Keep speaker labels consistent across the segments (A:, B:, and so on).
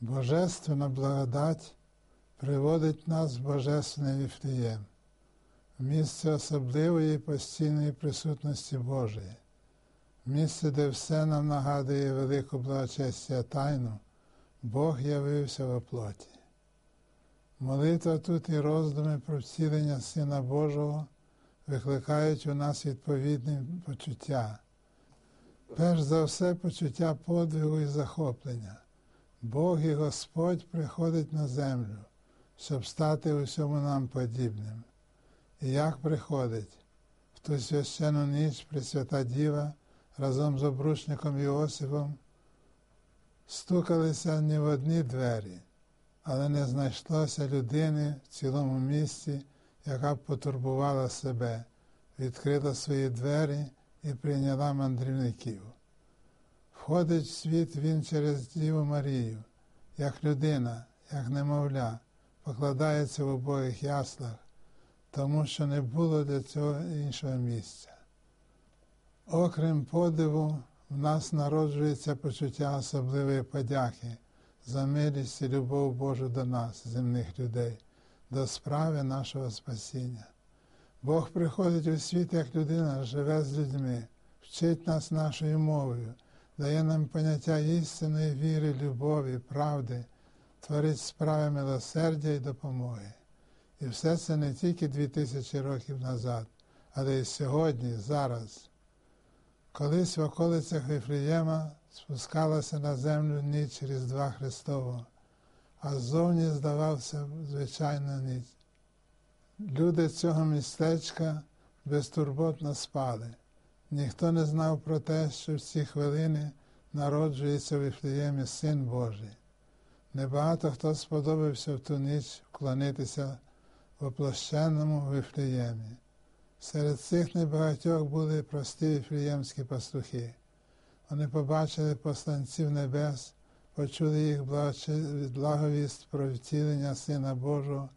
A: Божественна благодать приводить нас в Божественний Віфлієм, в місце особливої постійної присутності Божої, місце, де все нам нагадує велику благочестя тайну, Бог явився в оплоті. Молитва тут і роздуми про вцілення Сина Божого викликають у нас відповідні почуття. Перш за все почуття подвигу і захоплення. Бог і Господь приходить на землю, щоб стати усьому нам подібним. І як приходить в ту священну ніч Пресвята Діва разом з обручником Іосифом стукалися не в одні двері, але не знайшлося людини в цілому місті, яка б потурбувала себе, відкрила свої двері і прийняла мандрівників. Входить в світ він через Діву Марію, як людина, як немовля, покладається в обоїх яслах, тому що не було для цього іншого місця. Окрім подиву, в нас народжується почуття особливої подяки за милість і любов Божу до нас, земних людей, до справи нашого спасіння. Бог приходить у світ як людина, живе з людьми, вчить нас нашою мовою дає нам поняття істинної віри, любові, правди, творить справи милосердя і допомоги. І все це не тільки дві тисячі років назад, але й сьогодні, зараз. Колись в околицях Вифлієма спускалася на землю ніч Різдва Христового, а ззовні здавався звичайна ніч. Люди цього містечка безтурботно спали. Ніхто не знав про те, що в ці хвилини народжується в Іфліємі Син Божий. Небагато хто сподобався в ту ніч вклонитися в оплощеному Вифліємі. Серед цих небагатьох були прості вифліємські пастухи. Вони побачили посланців небес, почули їх благовість про втілення Сина Божого,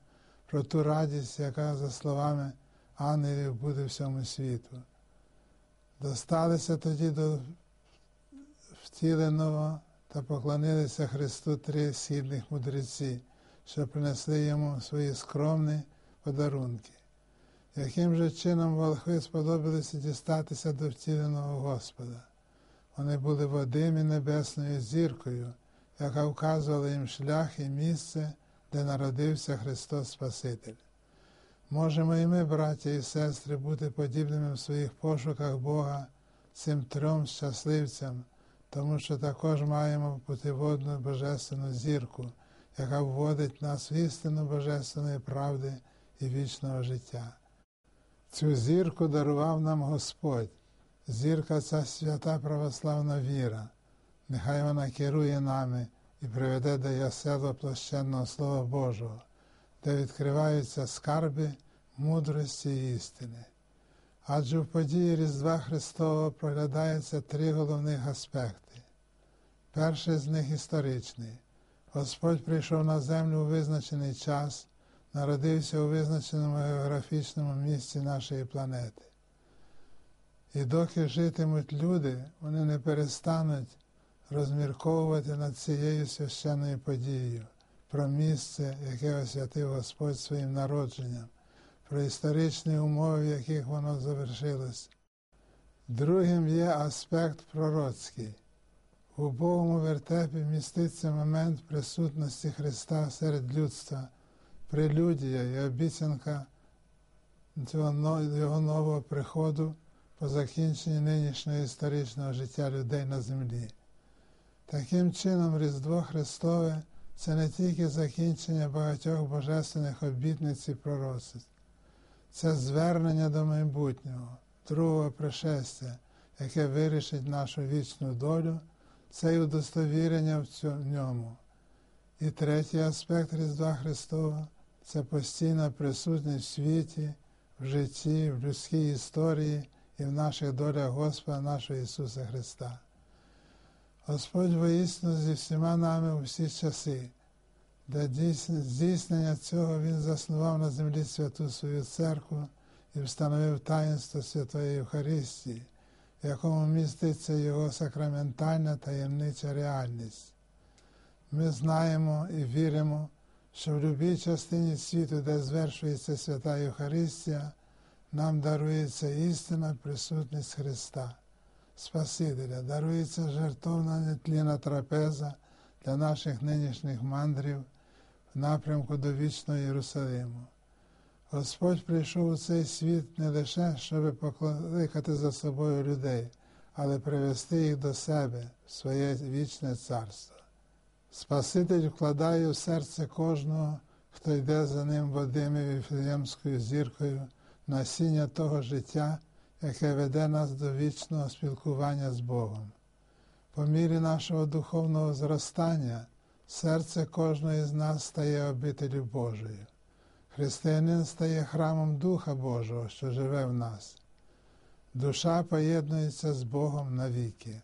A: про ту радість, яка, за словами ангелів, буде всьому світу. Досталися тоді до втіленого та поклонилися Христу три східних мудреці, що принесли йому свої скромні подарунки. Яким же чином волхви сподобалися дістатися до втіленого Господа? Вони були Вадимі небесною зіркою, яка вказувала їм шлях і місце, де народився Христос Спаситель. Можемо і ми, браття і сестри, бути подібними в своїх пошуках Бога цим трьом щасливцям, тому що також маємо путеводну божественну зірку, яка вводить нас в істину божественної правди і вічного життя. Цю зірку дарував нам Господь, зірка ця свята православна віра. Нехай вона керує нами і приведе до ясела площенного Слова Божого, де відкриваються скарби мудрості і істини. Адже в події Різдва Христового проглядається три головних аспекти. Перший з них історичний. Господь прийшов на землю у визначений час, народився у визначеному географічному місці нашої планети. І доки житимуть люди, вони не перестануть розмірковувати над цією священною подією про місце, яке освятив Господь своїм народженням про історичні умови, в яких воно завершилось. Другим є аспект пророцький. В убогому вертепі міститься момент присутності Христа серед людства, прелюдія і обіцянка його нового приходу по закінченні нинішнього історичного життя людей на землі. Таким чином, Різдво Христове це не тільки закінчення багатьох божественних обітниць і пророцтв, це звернення до майбутнього, другого пришестя, яке вирішить нашу вічну долю, це й удостовірення в ньому. І третій аспект Різдва Христова це постійна присутність в світі, в житті, в людській історії і в наших долях Господа нашого Ісуса Христа. Господь воїсно зі всіма нами у всі часи. Для здійснення цього він заснував на землі святу свою церкву і встановив таїнство Святої Євхаристії, в якому міститься його сакраментальна таємнича реальність. Ми знаємо і віримо, що в будь-якій частині світу, де звершується свята Євхаристія, нам дарується істинна присутність Христа, Спасителя, дарується жертовна нетлінна трапеза для наших нинішніх мандрів в напрямку до вічного Єрусалиму. Господь прийшов у цей світ не лише, щоб покликати за собою людей, але привести їх до себе в своє вічне царство. Спаситель вкладає в серце кожного, хто йде за ним Вадимою Віфлеємською зіркою, насіння того життя, яке веде нас до вічного спілкування з Богом. По мірі нашого духовного зростання серце кожного з нас стає обителю Божою. Християнин стає храмом Духа Божого, що живе в нас. Душа поєднується з Богом навіки.